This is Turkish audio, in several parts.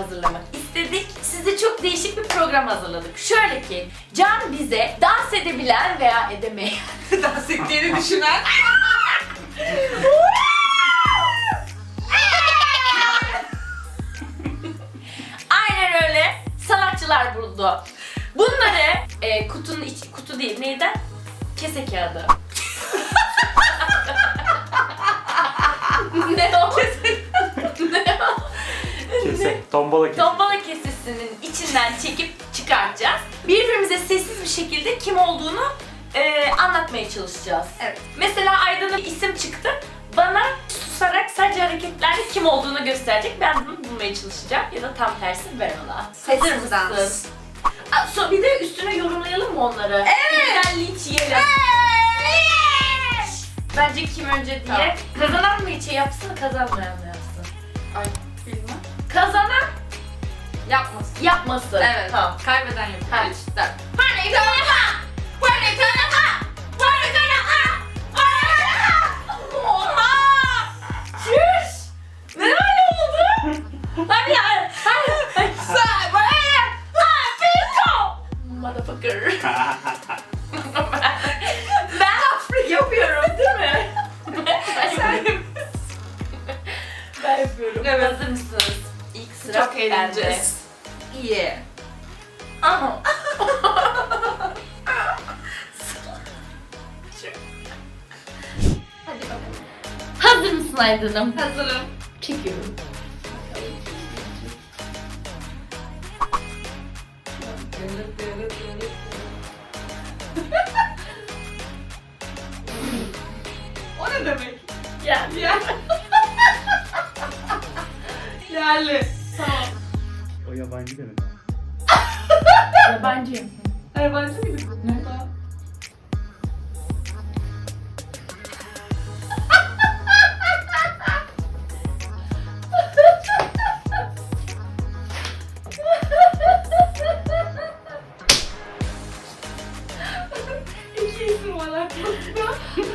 hazırlamak istedik. Size çok değişik bir program hazırladık. Şöyle ki, Can bize dans edebilen veya edemeyen Dans ettiğini düşünen. Aynen öyle. Sanatçılar buldu. Bunları e, kutunun iç, kutu değil neyden? Kese kağıdı. ne o? o? Kese, tombala kese. Tombala kesesinin içinden çekip çıkartacağız. Birbirimize sessiz bir şekilde kim olduğunu e, anlatmaya çalışacağız. Evet. Mesela Aydın'a bir isim çıktı. Bana susarak sadece hareketlerle kim olduğunu gösterecek. Ben bunu bulmaya çalışacağım. Ya da tam tersi ben ona. Hazır Sessiz mısın? Aa, so- bir de üstüne yorumlayalım mı onları? Evet. Güzel linç yiyelim. Bence kim önce diye. Tamam. Kazanan mı içe yapsın, kazanmayan mı yapsın? Ay. Kazanan Yapmasın. yapmasın. Evet. Tamam. Kaybeden yok. Ha. 3, 4. Parayı kazanma! Parayı kazanma! Parayı kazanma! Parayı kazanma! Oha! Çüş! Ne öyle oldu? Hadi ya! Motherfucker! ben Afrik yapıyorum değil mi? Ben yapıyorum. Evet. Hazır mısınız? Sıra Çok eğleneceğiz. Yeah. Aha. Hadi bakalım. Hazır mısın Aydın'ım? Hazırım. Çekiyorum. o ne demek? Gel. Yer. Yerli. Yabancı demek. Yabancıyım. Yabancı mıydı bu? Ne? İki isim var aklımda.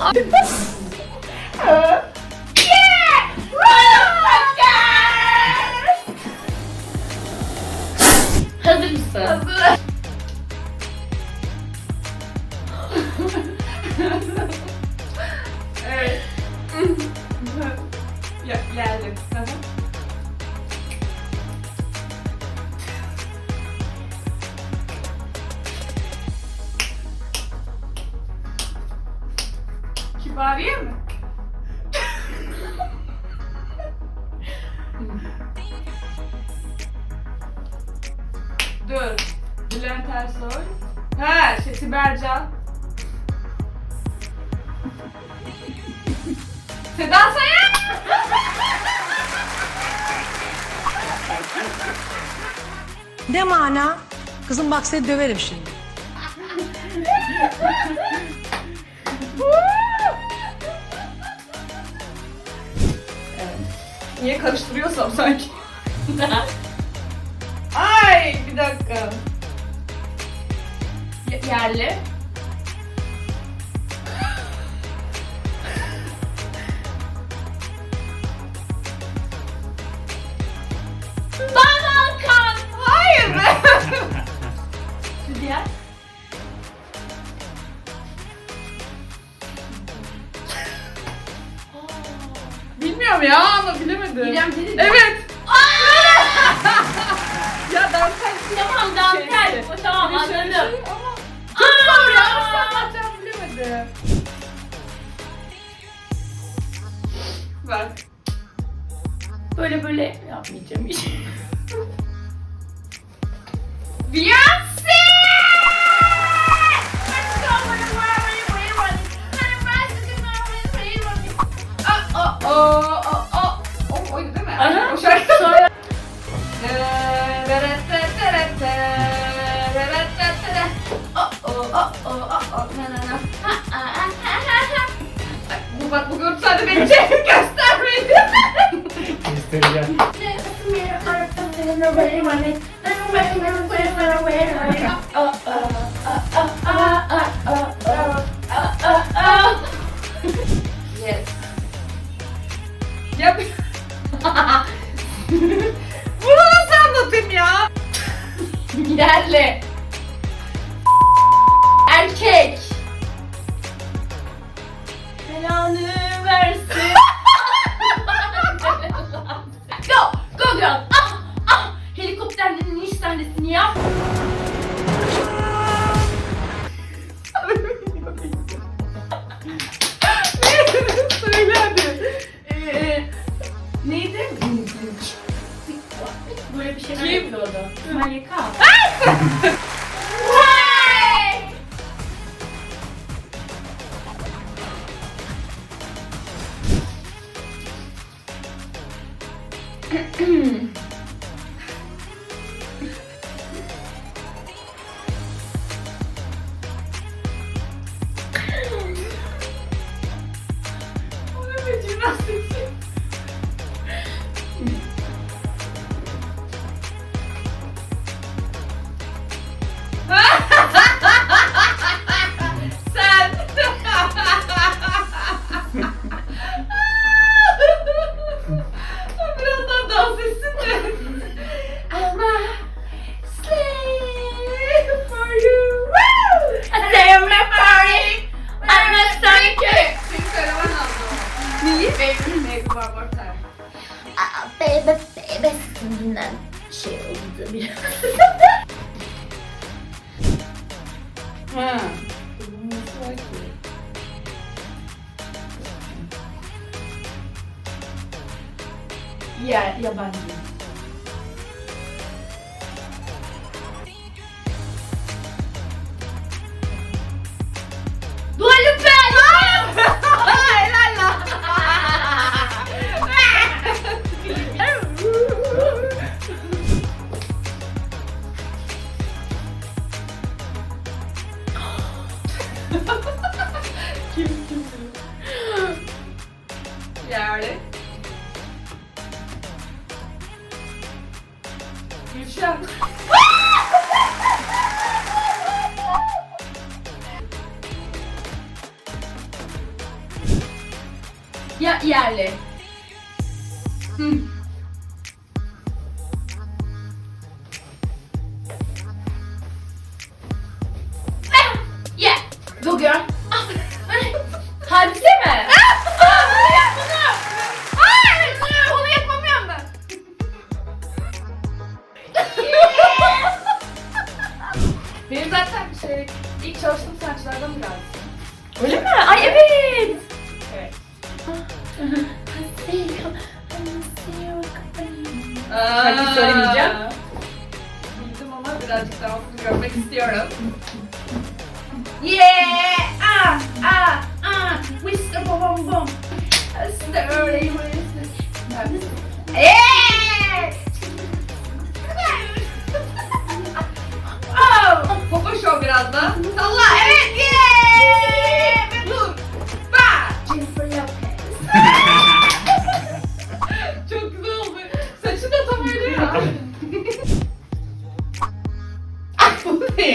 Abi bu... Dur. Bülent Ersoy. Ha, şey, Sibelcan. Seda Sayan. Ne mana? Kızım bak seni döverim şimdi. Niye karıştırıyorsam sanki. Bir dakika. Yerli. Balkan. Hayır be. Bilmiyorum ya ama bilemedim. İrem. Evet. Tamam dantel. Tamam Bir şey- anladım. şey çok zor ya. Nasıl anlatacağımı bilemedim. Bak. Böyle böyle yapmayacağım hiç. Beyoncé! Aa, aa, aa, aa. O oydu değil mi? Aha. O şarkı. Sonra oh oh oh oh no no no. Ha ha ha ha ha. Bak bu bak bu görüntü sadece benim şeyimi göstermeydi. Göstereceğim. Oh, oh, oh. Ya, yabancı. Guga.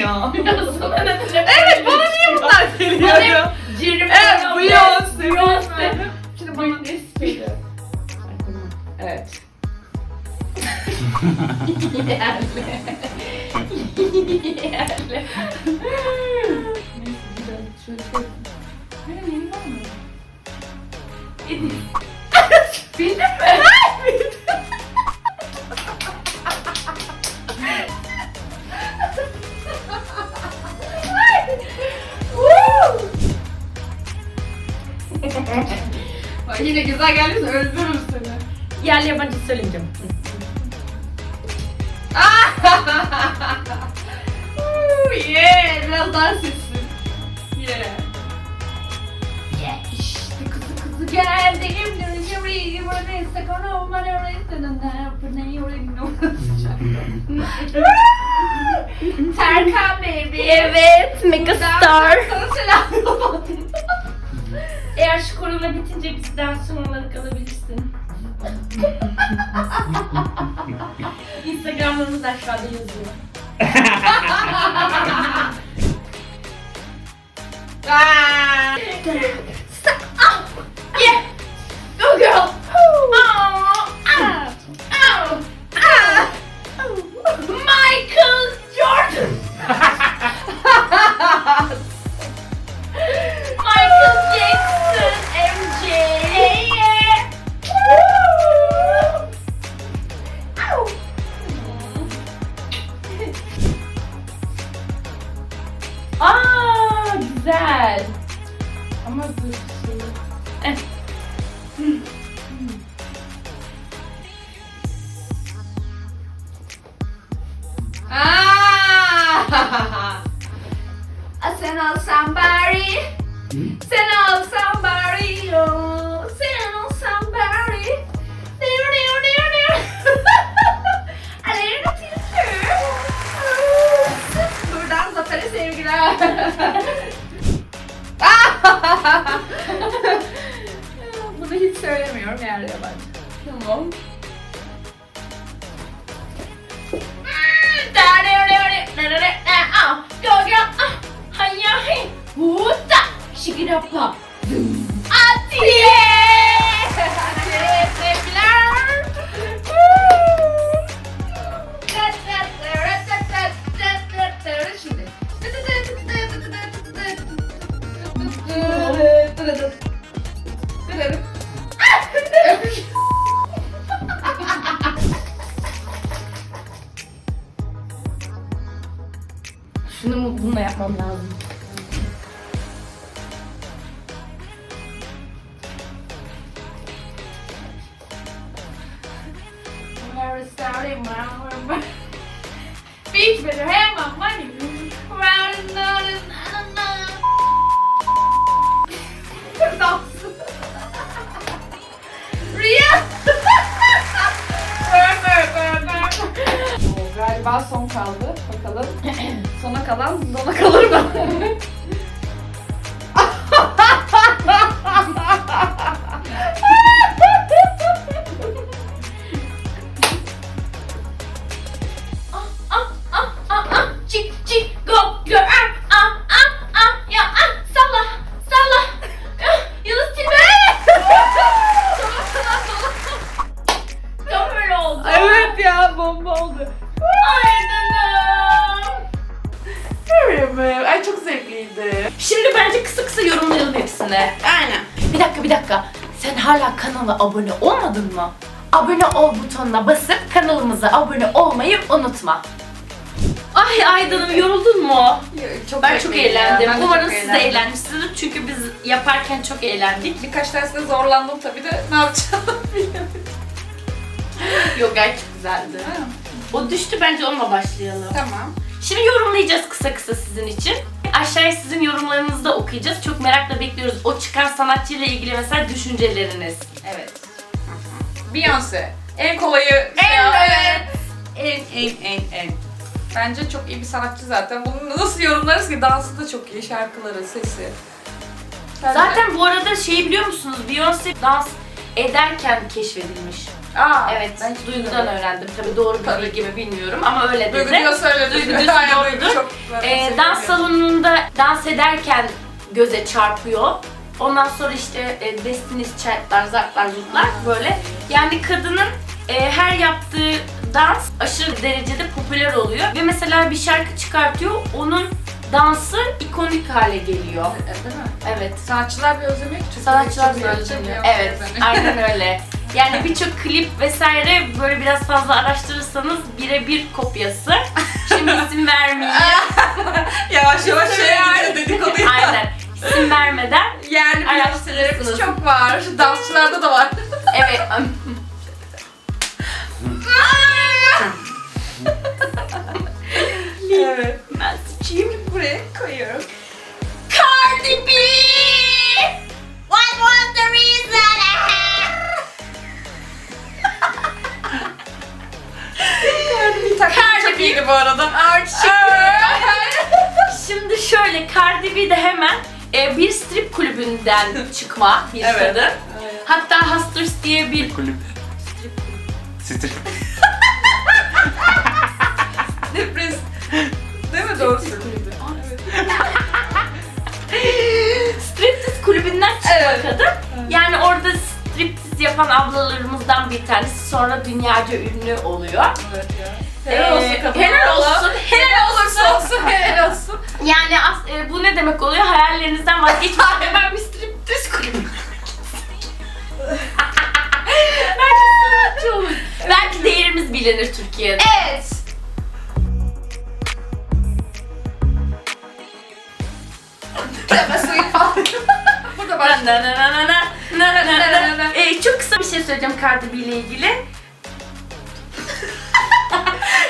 Ya? Ya sana ne? Evet bana niye bunlar geliyor? Jennifer Evet Lopez. Beyoncé. Beyoncé. Şimdi bana ne istiyor? Evet. Yerli. Yerli. Neyse güzel. Yine güzel geldiyse öldürürüm seni. Yerli yabancı söylemeyeceğim. Ooh, yeah, biraz daha sesli. Yeah. Yeah, işte kızı kızı geldim. Dönüşümü neyse konu bana Serkan baby. Evet, Megastar. Sana selam. Eğer şu korona bitince bizden son olarak alabilirsin. Instagram'ımız aşağıda yazıyor. Ah. Ama sona kalır mı? Kanala abone olmadın mı? Abone ol butonuna basıp kanalımıza abone olmayı unutma. Ay Aydın'ım yoruldun mu? Çok Ben çok eğlendim. Ben de Umarım çok siz de eğlendim. eğlenmişsinizdir çünkü biz yaparken çok eğlendik. Birkaç derste zorlandım tabii de ne yapacağım bilmiyorum. Yok gayet çok güzeldi. O düştü bence onunla başlayalım. Tamam. Şimdi yorumlayacağız kısa kısa sizin için. Aşağıya sizin yorumlarınızı da okuyacağız. Çok merakla bekliyoruz. O çıkan sanatçıyla ilgili mesela düşünceleriniz. Evet. Beyoncé. En kolayı. Evet. En en en en. Bence çok iyi bir sanatçı zaten. Bunu nasıl yorumlarız ki? Dansı da çok iyi, şarkıları, sesi. Bence- Zaten bu arada şey biliyor musunuz? Beyoncé dans ederken keşfedilmiş. Aa, Evet, ben hiç Duygu'dan öğrendim. Tabii doğru bir Tabii. bilgi mi bilmiyorum ama öyle dedi. Duygu diyor söyledi. Duygu diyorsun, Aynen, doğrudur. Ee, dans salonunda dans ederken göze çarpıyor. Ondan sonra işte e, Destiny's Child'lar, zartlar, zurtlar böyle. Yani kadının e, her yaptığı dans aşırı derecede popüler oluyor. Ve mesela bir şarkı çıkartıyor, onun dansı ikonik hale geliyor. Değil mi? Evet. Sanatçılar bir özlemiyor ki. Çünkü Sanatçılar bir özleniyor. Evet, aynen öyle. Yani birçok klip vesaire böyle biraz fazla araştırırsanız birebir kopyası. Şimdi isim vermeyeyim. yavaş yavaş şey dedikodu. aynen. İsim vermeden yerli biyoselerimiz çok var. Dansçılarda da var. Evet. evet. ben sıçayım. Buraya koyuyorum. Cardi B! What was the reason? Cardi çok B. iyiydi bu arada. Aa, Şimdi şöyle Cardi B de hemen e, bir strip kulübünden çıkma bir Evet. kadın. Hatta Hustlers diye bir Kulüp. Strip. Depres. Değil mi doğru kulübü. Evet. Striptiz kulübünden çıkma Evet. kadın. Yani orada striptiz yapan ablalarımızdan bir tanesi sonra dünyaca ünlü oluyor. Evet ya. Ee, Helal olsun kadın. helal olsun, helal olursa olsun, helal olsun. Yani as, e, bu ne demek oluyor? Hayallerinizden vazgeçin. ben bir striptiz kulübü. Bence sanatçı olur. Belki değerimiz bilinir Türkiye'de. Evet. Deme suyu falan. Burada başlıyor. Na na na na na. Na na na na na. Ee, çok kısa bir şey söyleyeceğim Cardi B ile ilgili.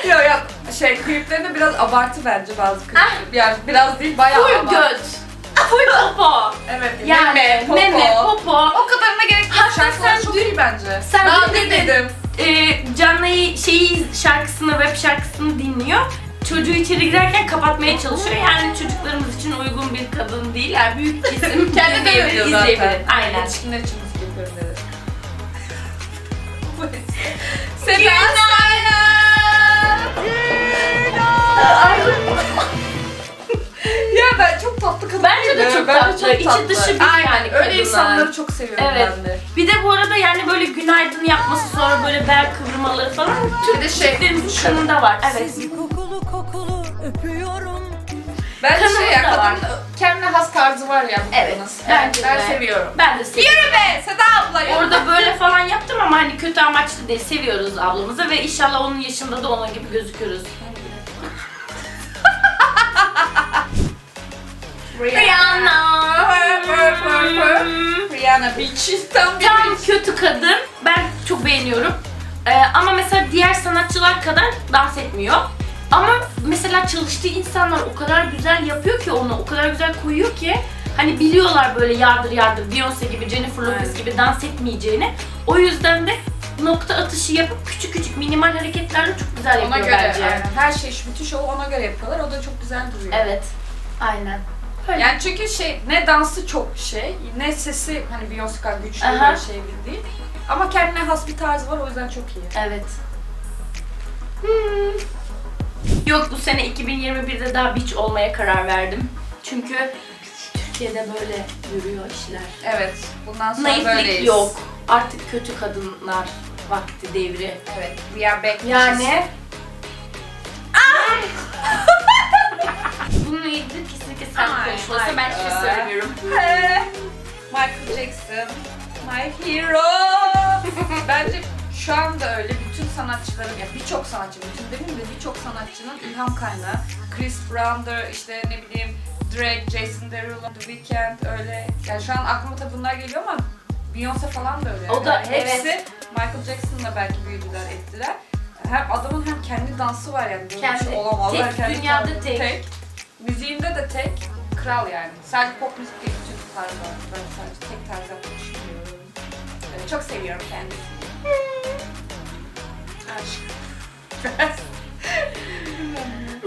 Yok yok. Şey kliplerinde biraz abartı bence bazı klipler. Yani biraz değil bayağı Full abartı. göt. Full popo. Evet. Yani meme, popo. meme, popo. O kadarına gerek yok. Hatta Şarkılar sen çok dün- iyi bence. sen Daha dün dedin. dedim. Ee, Canla'yı şeyi şarkısını, web şarkısını dinliyor. Çocuğu içeri girerken kapatmaya çalışıyor. Yani çocuklarımız için uygun bir kadın değil. Yani büyük kesim Kendi de izleyebilir, öyle zaten. izleyebilir. Aynen. Yetişkinler için müzik yapıyorum dedi. Ay, Ya ben çok tatlı kadın Bence de değilim. çok Ben tatlı. İçi dışı bir Aynen. yani Öyle kadınlar. insanları çok seviyorum Evet. ben de. Bir de bu arada yani böyle günaydın yapması sonra böyle bel kıvrımaları falan Bir de şey, Türklerimizin kanında var. Evet. Kokulu kokulu öpüyorum. Ben Kanımız şey ya da var. kadının kendine has tarzı var ya bu Evet, kadının. bence ben de. seviyorum. Ben de seviyorum. Yürü be Seda abla yürü. Orada böyle falan yaptım ama hani kötü amaçlı değil. Seviyoruz ablamızı ve inşallah onun yaşında da onun gibi gözükürüz. Rihanna. Rihanna Beach. Tam bir Tam beach. kötü kadın. Ben çok beğeniyorum. Ee, ama mesela diğer sanatçılar kadar dans etmiyor. Ama mesela çalıştığı insanlar o kadar güzel yapıyor ki onu, o kadar güzel koyuyor ki hani biliyorlar böyle yardır yardır Beyoncé gibi, Jennifer Lopez Aynen. gibi dans etmeyeceğini. O yüzden de nokta atışı yapıp küçük küçük minimal hareketlerle çok güzel Ona yapıyor göre bence. aynen. Her şey, şu bütün şovu ona göre yapıyorlar. O da çok güzel duruyor. Evet. Aynen. Öyle. Yani çünkü şey ne dansı çok şey, ne sesi hani Beyoncé kadar güçlü Aha. bir şey değil. Ama kendine has bir tarzı var o yüzden çok iyi. Evet. Hmm. Yok bu sene 2021'de daha beach olmaya karar verdim. Çünkü Türkiye'de böyle yürüyor işler. Evet. Bundan sonra Naiflik böyleyiz. yok. Artık kötü kadınlar vakti devri. Evet. We are back. Yani bununla ilgili kesinlikle sen Ay, konuşmasın. Ben hiçbir şey ay. söylemiyorum. Michael Jackson. My hero. Bence şu anda öyle bütün sanatçıların, ya birçok sanatçı, bütün demeyeyim de birçok sanatçının ilham kaynağı. Chris Brown'dır, işte ne bileyim Drake, Jason Derulo, The Weeknd öyle. Yani şu an aklıma tabii bunlar geliyor ama Beyoncé falan da öyle. O da, Yani hepsi evet. Michael Jackson'la belki büyüdüler, ettiler. Hem adamın hem kendi dansı var yani. Böyle Kendi- şey olamaz. tek, kendi dünyada tarzı, tek. Müziğinde de tek. Kral yani. Sadece pop müzik değil, bütün tarzlar. Ben sadece tek tarz yapmayı düşünmüyorum. Evet, çok seviyorum kendisini. Aşk.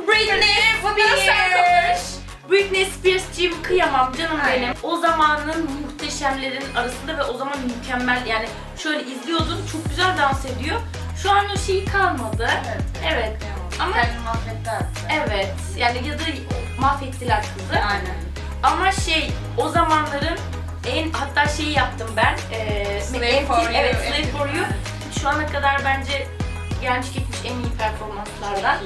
Britney Spears. Britney Spears'cığım kıyamam canım Aynen. benim. O zamanın muhteşemlerin arasında ve o zaman mükemmel yani şöyle izliyordun çok güzel dans ediyor. Şu an o şeyi kalmadı. Evet. Evet. Ama- kendini mahvetti artık. Evet. Yani ya da mahvettiler kızı. Aynen. Ama şey o zamanların en hatta şeyi yaptım ben. Ee, Slave for MTV Evet, You, Slave for You. Şu ana kadar bence gelmiş geçmiş en iyi performanslardan.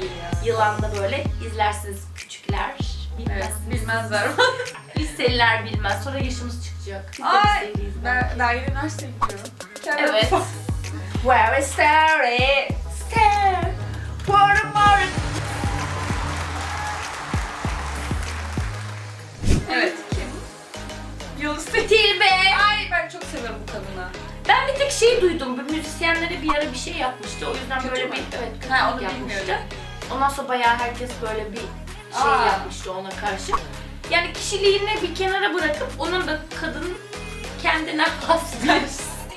Yılan'da böyle izlersiniz küçükler. Bilmez. Evet, bilmezler. Liseliler bilmez. Sonra yaşımız çıkacak. Biz Ay, ben, ben yine üniversite gidiyorum. Evet. Where is Starry? Star. For the. Evet, kim? Yunus Tilbe. Ay ben çok seviyorum bu kadını. Ben bir tek şey duydum. Bu müzisyenlere bir ara bir şey yapmıştı. O yüzden Kötü böyle mü? bir evet Ha, onu yapmıştı. bilmiyorum. Ondan sonra bayağı herkes böyle bir şey Aa. yapmıştı ona karşı. Yani kişiliğini bir kenara bırakıp onun da kadın kendine has bir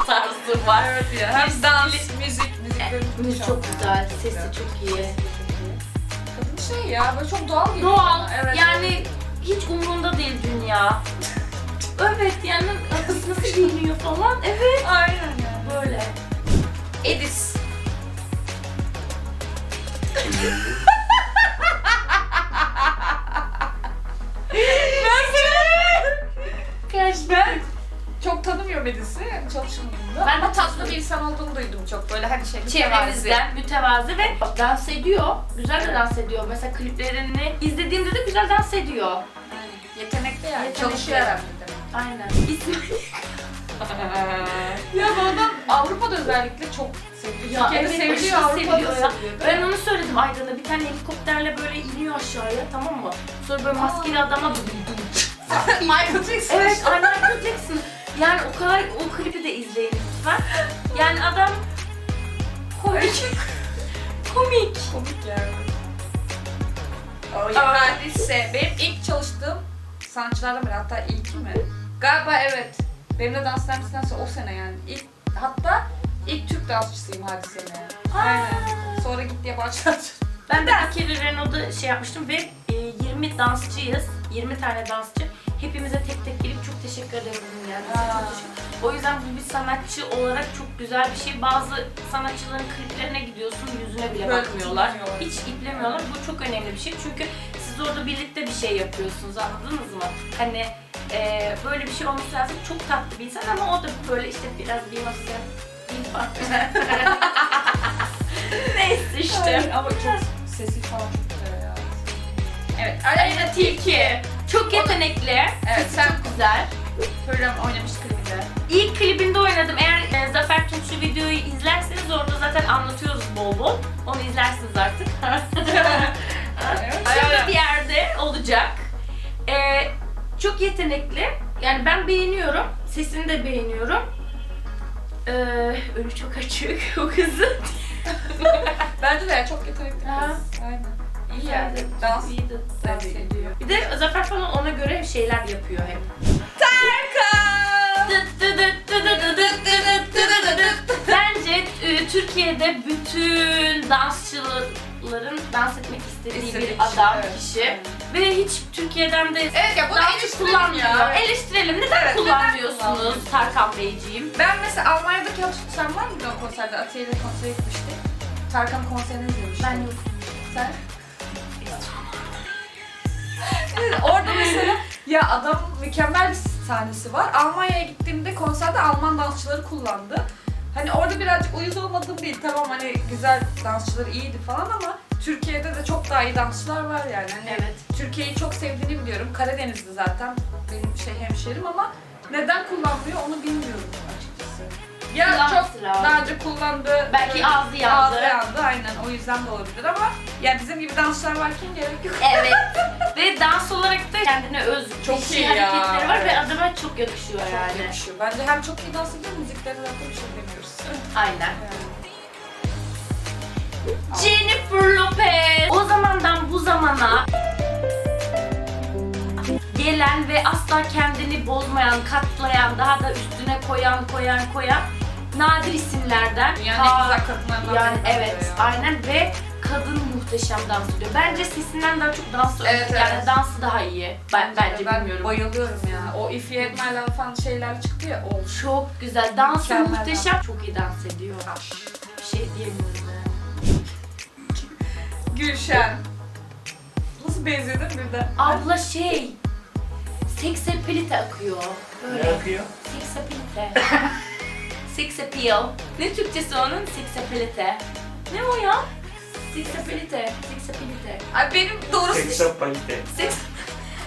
tarzı var. Evet ya. Hem dans, müzik, müzikleri Müzik çok güzel, sesi çok iyi. Kadın şey ya böyle çok doğal geliyor Doğal. Evet. yani hiç umurunda değil dünya. evet yani nasıl nasıl giyiniyor falan. Evet. Aynen yani. Böyle. Edis. Tanımıyorum Edis'i yani çalışmadım da. Ben de tatlı bir insan olduğunu duydum çok böyle hani şey mütevazi. çevremizden mütevazi ve dans ediyor. Güzel de dans ediyor. Mesela kliplerini izlediğimde de güzel dans ediyor. Yetenekli yani. Yetenekli. Çalışıyor herhalde demek. Aynen. İsmail. Ya bu adam Avrupa'da özellikle çok seviliyor. Ya Türkiye'de evet, seviliyor, aşırı Avrupa'da seviliyor ya. seviliyor. Ben onu söyledim Aydan'a. Bir tane helikopterle böyle iniyor aşağıya tamam mı? Sonra böyle maskeli adama Michael Jackson. Evet, Michael Jackson. Yani o kadar o klibi de izleyin lütfen. Yani adam komik. komik. Komik yani. O yani benim ilk çalıştığım sanatçılardan biri hatta ilki mi? Galiba evet. Benim de dans dersinden sonra o sene yani. İlk, hatta ilk Türk dansçısıyım hadisenin. Aynen. Sonra gitti yabancı dansçı. Ben de bir kere Renault'da şey yapmıştım ve e, 20 dansçıyız. 20 tane dansçı. Hepimize tek tek gelip çok teşekkür ederim dedim yani. Çok teşekkür- O yüzden bu bir sanatçı olarak çok güzel bir şey. Bazı sanatçıların kliplerine gidiyorsun yüzüne bile Böyle bakmıyorlar. Hiç iplemiyorlar. Bu çok önemli bir şey. Çünkü siz orada birlikte bir şey yapıyorsunuz anladınız mı? Hani e, böyle bir şey olması lazım. Çok tatlı bir insan ama o da böyle işte biraz Beyoncé farklı. Neyse işte. Aynen, Ama çok sesi falan çok güzel ya. Evet. Aleyna Tilki. Çok yetenekli. Evet, Sesi sen- çok güzel. Hürrem oynamış klibinde. İlk klibinde oynadım. Eğer e, Zafer Tunçlu videoyu izlerseniz orada zaten anlatıyoruz bol bol. Onu izlersiniz artık. Şurada bir yerde olacak. E, çok yetenekli. Yani ben beğeniyorum. Sesini de beğeniyorum. E, önü çok açık o kızın. Bence de ya, çok yetenekli kız. Aynen. İyi yani. Dans. iyi de dans ediyor. Bir de Zafer falan ona göre şeyler yapıyor hep. Bence e, Türkiye'de bütün dansçıların dans etmek istediği İstediği bir kişi, adam, evet. kişi. Ve hiç Türkiye'den de Evet ya bunu dansçı eleştirelim kullanmıyor. ya. Eleştirelim. Neden Evet, neden kullanmıyorsunuz kullanmıyorsunuz? Tarkan Beyciğim? Ben mesela Almanya'daki hatırlıyorum. Sen var mıydın o konserde? Atiye'de konsere gitmiştik. Tarkan konserini izlemiştim. Ben yok. Sen? Orada mesela ya adam mükemmel bir sahnesi var. Almanya'ya gittiğimde konserde Alman dansçıları kullandı. Hani orada birazcık uyuz olmadım değil. Tamam hani güzel dansçıları iyiydi falan ama Türkiye'de de çok daha iyi dansçılar var yani. Hani Evet. Türkiye'yi çok sevdiğini biliyorum. Karadenizli zaten benim şey hemşerim ama neden kullanmıyor onu bilmiyorum. Ya Kullanması çok lazım. daha önce kullandı. Belki böyle- ağzı yandı. Ağzı yandı aynen o yüzden de olabilir ama ya bizim gibi dansçılar varken gerek yok. Evet. ve dans olarak da kendine öz Çok bir şey iyi ya, hareketleri var ve evet. adama çok yakışıyor Çok yani. yakışıyor. Bence hem çok iyi dans ediyor müziklerine zaten bir şey demiyoruz. Aynen. Jennifer Lopez. O zamandan bu zamana gelen ve asla kendini bozmayan, katlayan, daha da üstüne koyan, koyan, koyan nadir isimlerden. Dünyanın en güzel kadınlarından Yani evet, ya. aynen ve kadın muhteşem dans ediyor. Bence sesinden daha çok dansı Evet, yani evet. dansı daha iyi. Ben bence, ben bilmiyorum. bayılıyorum ya. O If You Had My Love falan şeyler çıktı ya. O Çok güzel. Dansı Mükemmel muhteşem. Çok iyi dans ediyor. Bir şey diyemiyorum yani. Gülşen. Nasıl benziyor değil mi birden? Abla şey, seksapilite akıyor. Ne Böyle. akıyor? Seksapilite. Sex appeal. Ne Türkçesi onun? Seksapilite. Ne o ya? Seksapilite. Seksapilite. Ay benim doğrusu Seksapalite. Seks...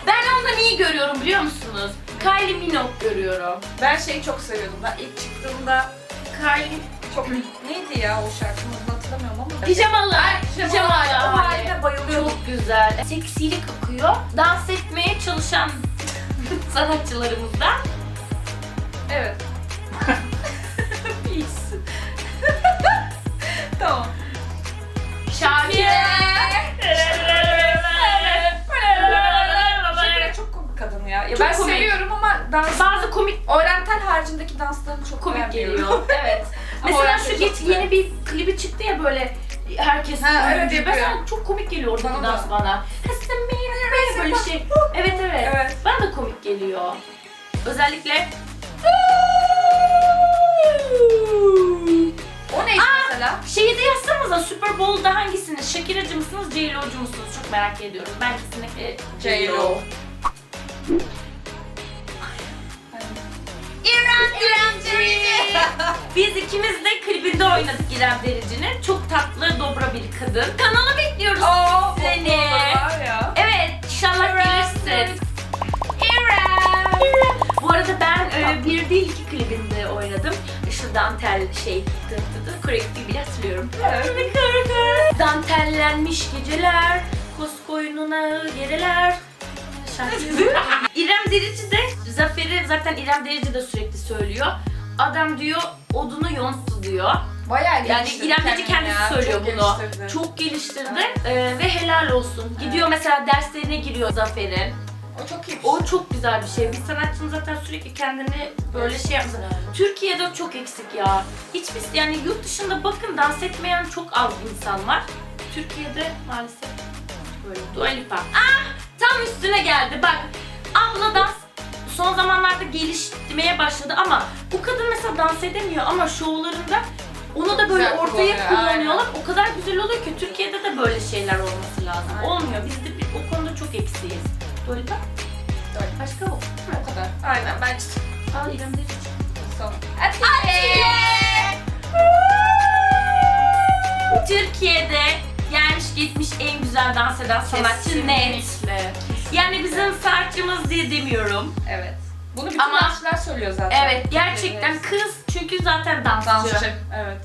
Ben ondan iyi görüyorum biliyor musunuz? Kylie Minogue görüyorum. ben şeyi çok seviyordum. Ben ilk çıktığımda Kylie... çok neydi ya o şarkının adını hatırlamıyorum ama. Pijamalı hali. O haline bayılıyorum. Çok güzel. Seksilik akıyor. Dans etmeye çalışan sanatçılarımızdan Evet. Şakire. Şakire çok komik kadın ya. ya Çok ben komik. seviyorum ama dans Bazı komik Oriental haricindeki danslarını çok komik geliyor. Evet. Mesela şu geç yeni bir klibi çıktı ya böyle herkes Ha, evet yapıyor. Mesela çok komik geliyor oradaki dans bana. Böyle şey. Evet evet. Evet. Bana da komik geliyor. Özellikle mesela? şeyi de yazsanıza Super Bowl'da hangisiniz? Shakira'cı mısınız, J-Lo'cu musunuz? Çok merak ediyorum. Ben kesinlikle J-Lo. İrem Derici'nin. Biz ikimiz de klibinde oynadık İrem Derici'nin. Çok tatlı, dobra bir kadın. Kanala bekliyoruz Oo, seni. var ya. Evet, inşallah gelirsin. İrem. Bu arada ben e, bir değil iki klibinde oynadım. Şu dantel şey, koreografi bile hatırlıyorum. Dantellenmiş geceler, kos koynuna gereler. İrem Derici de Zafer'i zaten İrem Derici de sürekli söylüyor. Adam diyor odunu yonttu diyor. Bayağı Yani geliştirdi İrem Derici kendini kendisi ya, söylüyor çok bunu. geliştirdi. Çok geliştirdi e, ve helal olsun. Gidiyor mesela derslerine giriyor Zafer'in. O çok iyi. O çok güzel bir şey. Bir sanatçının zaten sürekli kendini böyle şey yapması. Türkiye'de çok eksik ya. Hiçbir yani yurt dışında bakın dans etmeyen çok az insan var. Türkiye'de maalesef böyle. Dua Lipa. Ah! Tam üstüne geldi. Bak abla dans son zamanlarda gelişmeye başladı ama bu kadın mesela dans edemiyor ama şovlarında onu da böyle Güzel ortaya kullanıyor, kullanıyorlar. O kadar güzel oluyor ki Türkiye'de de böyle şeyler olması lazım. Aynen. Olmuyor. Biz de o konuda çok eksiyiz. Lipa. Dört. Başka o. O kadar. Aynen bence de. Al İrem Derici. Son. Türkiye'de gelmiş gitmiş en güzel dans eden sanatçı net. Yani bizim sanatçımız diye demiyorum. Evet. Bunu bütün Ama- dansçılar söylüyor zaten. Evet gerçekten kız çünkü zaten dansçı. Dansçı. Evet.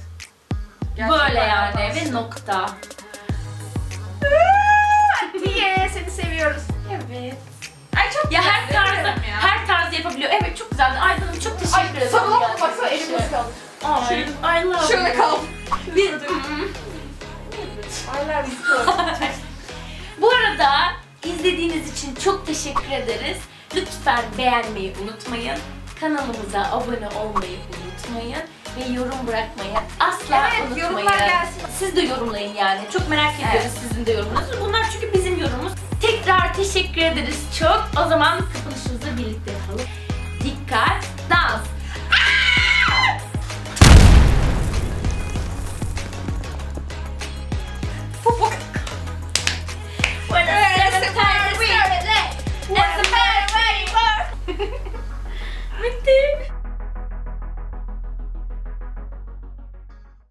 Gerçekten Böyle yani dansçı. ve nokta. Niye? Seni seviyoruz. Evet. Ya her severim ya. her tarzı yapabiliyor. Evet çok güzeldi. Aydın'ım çok teşekkür ederim. Sana bak baksana elim boş kaldı. Ay, I love Şöyle you. kal. Bir- Aylar Bu arada izlediğiniz için çok teşekkür ederiz. Lütfen beğenmeyi unutmayın. Kanalımıza abone olmayı unutmayın. Ve yorum bırakmayı asla Evet, unutmayın. yorumlar gelsin. Siz de yorumlayın yani. Çok merak ediyoruz sizin de yorumunuz. Bunlar çünkü bizim yorumumuz. Tekrar teşekkür ederiz. Çok. O zaman kapanışımızı birlikte yapalım. Dikkat, dans. Bitti.